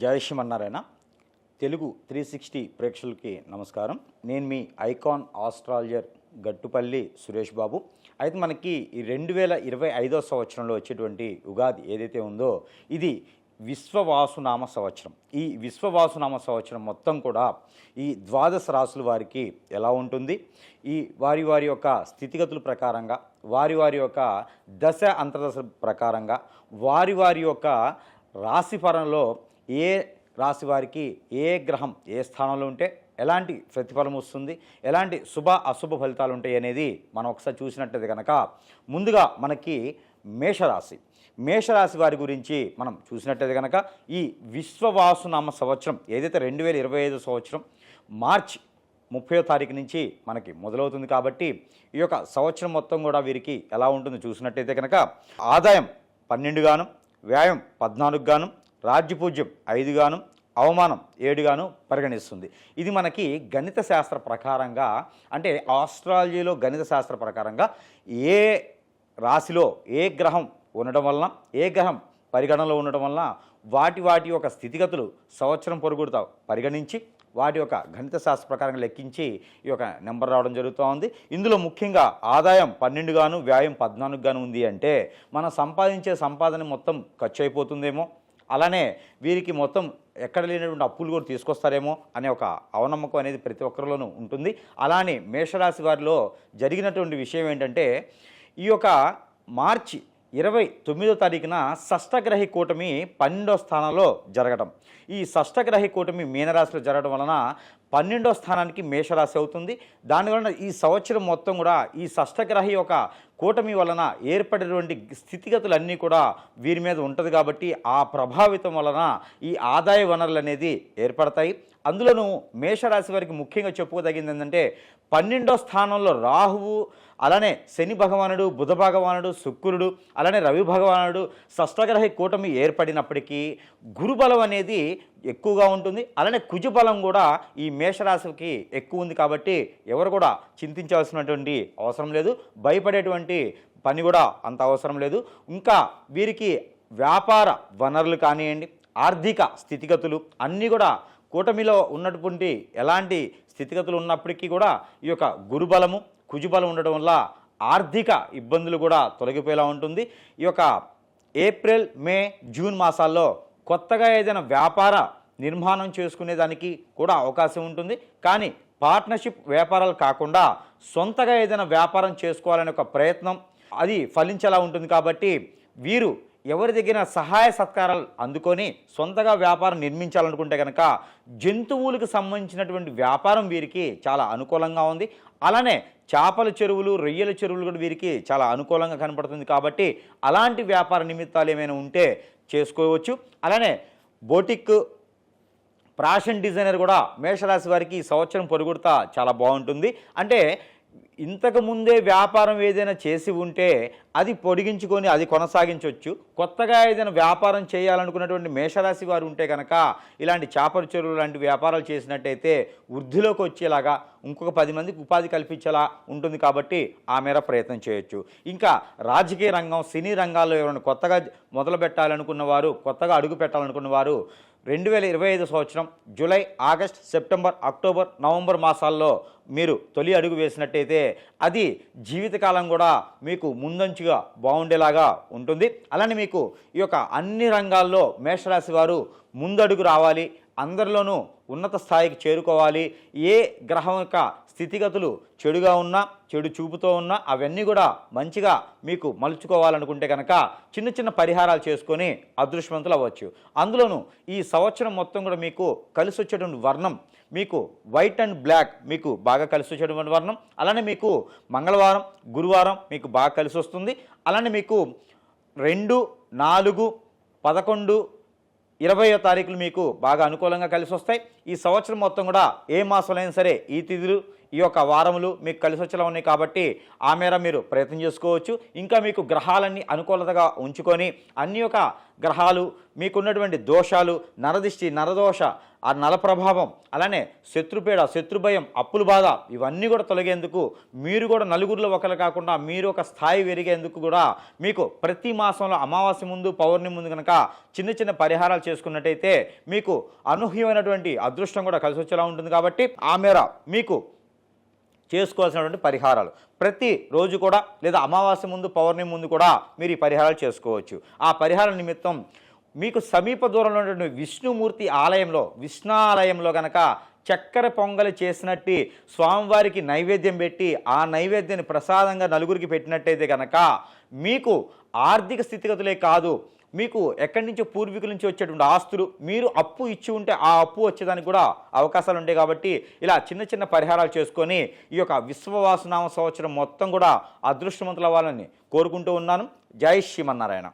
జయశ్యం Srimannarayana. Telugu three sixty ప్రేక్షకులకి నమస్కారం. నేను మీ ఐకాన్ ఆస్ట్రాలజర్ గట్టుపల్లి సురేష్ బాబు. అయితే మనకి ఈ రెండు వేల ఇరవై ఐదో సంవత్సరంలో వచ్చేటువంటి ఉగాది ఏదైతే ఉందో ఇది విశ్వవాసునామ సంవత్సరం. ఈ విశ్వవాసునామ సంవత్సరం మొత్తం కూడా ఈ ద్వాదశ రాసుల వారికి ఎలా ఉంటుంది? ఈ వారి వారి యొక్క స్థితిగతుల ప్రకారంగా వారి వారి యొక్క దశ అంతర్దశ ప్రకారంగా వారి వారి యొక్క రాశిఫలంలో ఏ రాశి వారికి ఏ గ్రహం ఏ స్థానంలో ఉంటే ఎలాంటి ప్రతిఫలం వస్తుంది ఎలాంటి శుభ అశుభ ఫలితాలు ఉంటాయి అనేది మనం ఒకసారి చూసినట్టయితే కనుక ముందుగా మనకి మేషరాశి. మేషరాశి వారి గురించి మనం చూసినట్టయితే కనుక ఈ విశ్వవాసునామ సంవత్సరం ఏదైతే రెండు వేల ఇరవై ఐదు సంవత్సరం మార్చ్ ముప్పయో తారీఖు నుంచి మనకి మొదలవుతుంది కాబట్టి ఈ యొక్క సంవత్సరం మొత్తం కూడా వీరికి ఎలా ఉంటుందో చూసినట్టయితే కనుక ఆదాయం పన్నెండు గాను వ్యాయం పద్నాలుగు గాను రాజ్యపూజ్యం ఐదుగాను అవమానం ఏడుగాను పరిగణిస్తుంది. ఇది మనకి గణిత శాస్త్ర ప్రకారంగా అంటే ఆస్ట్రాలజీలో గణిత శాస్త్ర ప్రకారంగా ఏ రాశిలో ఏ గ్రహం ఉండడం వలన ఏ గ్రహం పరిగణనలో ఉండడం వలన వాటి వాటి యొక్క స్థితిగతులు సంవత్సరం పొరుగుడుతా పరిగణించి వాటి యొక్క గణిత శాస్త్ర ప్రకారంగా లెక్కించి ఈ యొక్క నెంబర్ రావడం జరుగుతూ ఉంది. ఇందులో ముఖ్యంగా ఆదాయం పన్నెండు గాను వ్యాయం పద్నాలుగు గాను ఉంది అంటే మనం సంపాదించే సంపాదన మొత్తం ఖర్చు అయిపోతుందేమో? అలానే వీరికి మొత్తం ఎక్కడ లేనటువంటి అప్పులు కూడా తీసుకొస్తారేమో అనే ఒక అవనమ్మకం అనేది ప్రతి ఒక్కరిలోనూ ఉంటుంది. అలానే మేషరాశి వారిలో జరిగినటువంటి విషయం ఏంటంటే ఈ యొక్క మార్చి ఇరవై తొమ్మిదో తారీఖున షష్టగ్రహి కూటమి పన్నెండో స్థానంలో జరగడం ఈ షష్టగ్రహి కూటమి మీనరాశిలో జరగడం వలన పన్నెండో స్థానానికి మేషరాశి అవుతుంది. దానివలన ఈ సంవత్సరం మొత్తం కూడా ఈ షష్టగ్రహి యొక్క కూటమి వలన ఏర్పడినటువంటి స్థితిగతులన్నీ కూడా వీరి మీద ఉంటుంది కాబట్టి ఆ ప్రభావితం వలన ఈ ఆదాయ వనరులు అనేది ఏర్పడతాయి. అందులోనూ మేషరాశి వారికి ముఖ్యంగా చెప్పుకోదగింది ఏంటంటే పన్నెండో స్థానంలో రాహువు అలానే శని భగవానుడు బుధ భగవానుడు శుక్రుడు అలానే రవి భగవానుడు షష్టగ్రహ కూటమి ఏర్పడినప్పటికీ గురుబలం అనేది ఎక్కువగా ఉంటుంది. అలానే కుజబలం కూడా ఈ మేషరాశికి ఎక్కువ ఉంది కాబట్టి ఎవరు కూడా చింతించాల్సినటువంటి అవసరం లేదు. భయపడేటువంటి పని కూడా అంత అవసరం లేదు. ఇంకా వీరికి వ్యాపార వనరులు కానివ్వండి ఆర్థిక స్థితిగతులు అన్నీ కూడా కూటమిలో ఉన్నటువంటి ఎలాంటి స్థితిగతులు ఉన్నప్పటికీ కూడా ఈ యొక్క గురుబలము కుజుబలం ఉండడం వల్ల ఆర్థిక ఇబ్బందులు కూడా తొలగిపోయేలా ఉంటుంది. ఈ యొక్క ఏప్రిల్ మే జూన్ మాసాల్లో కొత్తగా ఏదైనా వ్యాపార నిర్మాణం చేసుకునేదానికి కూడా అవకాశం ఉంటుంది. కానీ పార్ట్నర్షిప్ వ్యాపారాలు కాకుండా సొంతగా ఏదైనా వ్యాపారం చేసుకోవాలనే ఒక ప్రయత్నం అది ఫలించేలా ఉంటుంది కాబట్టి వీరు ఎవరి దగ్గర సహాయ సత్కారాలు అందుకొని సొంతగా వ్యాపారం నిర్మించాలనుకుంటే కనుక జంతువులకు సంబంధించినటువంటి వ్యాపారం వీరికి చాలా అనుకూలంగా ఉంది. అలానే చేపల చెరువులు రొయ్యల చెరువులు కూడా వీరికి చాలా అనుకూలంగా కనపడుతుంది కాబట్టి అలాంటి వ్యాపార నిమిత్తాలు ఏమైనా ఉంటే చేసుకోవచ్చు. అలానే బోటిక్ ఫ్యాషన్ డిజైనర్ కూడా మేషరాశి వారికి ఈ సంవత్సరం పొరుగుడుతా చాలా బాగుంటుంది. అంటే ఇంతకు ముందే వ్యాపారం ఏదైనా చేసి ఉంటే అది పొడిగించుకొని అది కొనసాగించవచ్చు కొత్తగా ఏదైనా వ్యాపారం చేయాలనుకున్నటువంటి మేషరాశి వారు ఉంటే కనుక ఇలాంటి చేపల చెరువులు లాంటి వ్యాపారాలు చేసినట్టయితే వృద్ధిలోకి వచ్చేలాగా ఇంకొక పది మందికి ఉపాధి కల్పించేలా ఉంటుంది కాబట్టి ఆ మేర ప్రయత్నం చేయొచ్చు. ఇంకా రాజకీయ రంగం సినీ రంగాల్లో ఎవరైనా కొత్తగా మొదలు పెట్టాలనుకున్న వారు కొత్తగా అడుగు పెట్టాలనుకున్న వారు రెండు వేల ఇరవై ఐదు సంవత్సరం July August September October November మాసాల్లో మీరు తొలి అడుగు వేసినట్టయితే అది జీవితకాలం కూడా మీకు ముందంచుగా బాగుండేలాగా ఉంటుంది. అలానే మీకు ఈ యొక్క అన్ని రంగాల్లో మేషరాశి వారు ముందడుగు రావాలి. అందరిలోనూ ఉన్నత స్థాయికి చేరుకోవాలి. ఏ గ్రహం యొక్క స్థితిగతులు చెడుగా ఉన్నా చెడు చూపుతో ఉన్నా అవన్నీ కూడా మంచిగా మీకు మలుచుకోవాలనుకుంటే కనుక చిన్న చిన్న పరిహారాలు చేసుకొని అదృష్టవంతులు అవ్వచ్చు. అందులోనూ ఈ సంవత్సరం మొత్తం కూడా మీకు కలిసి వచ్చేటువంటి వర్ణం మీకు వైట్ అండ్ బ్లాక్ మీకు బాగా కలిసి వచ్చేటువంటి వర్ణం అలానే మీకు మంగళవారం గురువారం మీకు బాగా కలిసి వస్తుంది అలానే మీకు రెండు నాలుగు పదకొండు ఇరవయో తారీఖులు మీకు బాగా అనుకూలంగా కలిసి వస్తాయి. ఈ సంవత్సరం మొత్తం కూడా ఏ మాసంలో అయినా సరే ఈ తిథులు ఈ యొక్క వారములు మీకు కలిసి వచ్చేలా ఉన్నాయి కాబట్టి ఆ మేర మీరు ప్రయత్నం చేసుకోవచ్చు. ఇంకా మీకు గ్రహాలన్నీ అనుకూలతగా ఉంచుకొని అన్ని యొక్క గ్రహాలు మీకున్నటువంటి దోషాలు నరదిష్టి నరదోష ఆ నల ప్రభావం అలానే శత్రుపీడ శత్రుభయం అప్పుల బాధ ఇవన్నీ కూడా తొలగేందుకు మీరు కూడా నలుగురిలో ఒకరు కాకుండా మీరు ఒక స్థాయి పెరిగేందుకు కూడా మీకు ప్రతి మాసంలో అమావాస్య ముందు పౌర్ణమి ముందు కనుక చిన్న చిన్న పరిహారాలు చేసుకున్నట్టయితే మీకు అనూహ్యమైనటువంటి అదృష్టం కూడా కలిసి వచ్చేలా ఉంటుంది కాబట్టి ఆ మేర మీకు చేసుకోవాల్సినటువంటి పరిహారాలు. ప్రతి రోజు కూడా లేదా అమావాస్య ముందు పౌర్ణమి ముందు కూడా మీరు ఈ పరిహారాలు చేసుకోవచ్చు. ఆ పరిహార నిమిత్తం మీకు సమీప దూరంలో ఉన్నటువంటి విష్ణుమూర్తి ఆలయంలో విష్ణాలయంలో గనక చక్కెర పొంగలి చేసినట్టు స్వామివారికి నైవేద్యం పెట్టి ఆ నైవేద్యాన్ని ప్రసాదంగా నలుగురికి పెట్టినట్టయితే కనుక మీకు ఆర్థిక స్థితిగతులే కాదు. మీకు ఎక్కడి నుంచో పూర్వీకుల నుంచి వచ్చేటువంటి ఆస్తులు మీరు అప్పు ఇచ్చి ఉంటే ఆ అప్పు వచ్చేదానికి కూడా అవకాశాలు ఉంటాయి కాబట్టి ఇలా చిన్న చిన్న పరిహారాలు చేసుకొని ఈ యొక్క విశ్వవాసనామ సంవత్సరం మొత్తం కూడా అదృష్టవంతులు అవ్వాలని కోరుకుంటూ ఉన్నాను. జై శ్రీమన్నారాయణ.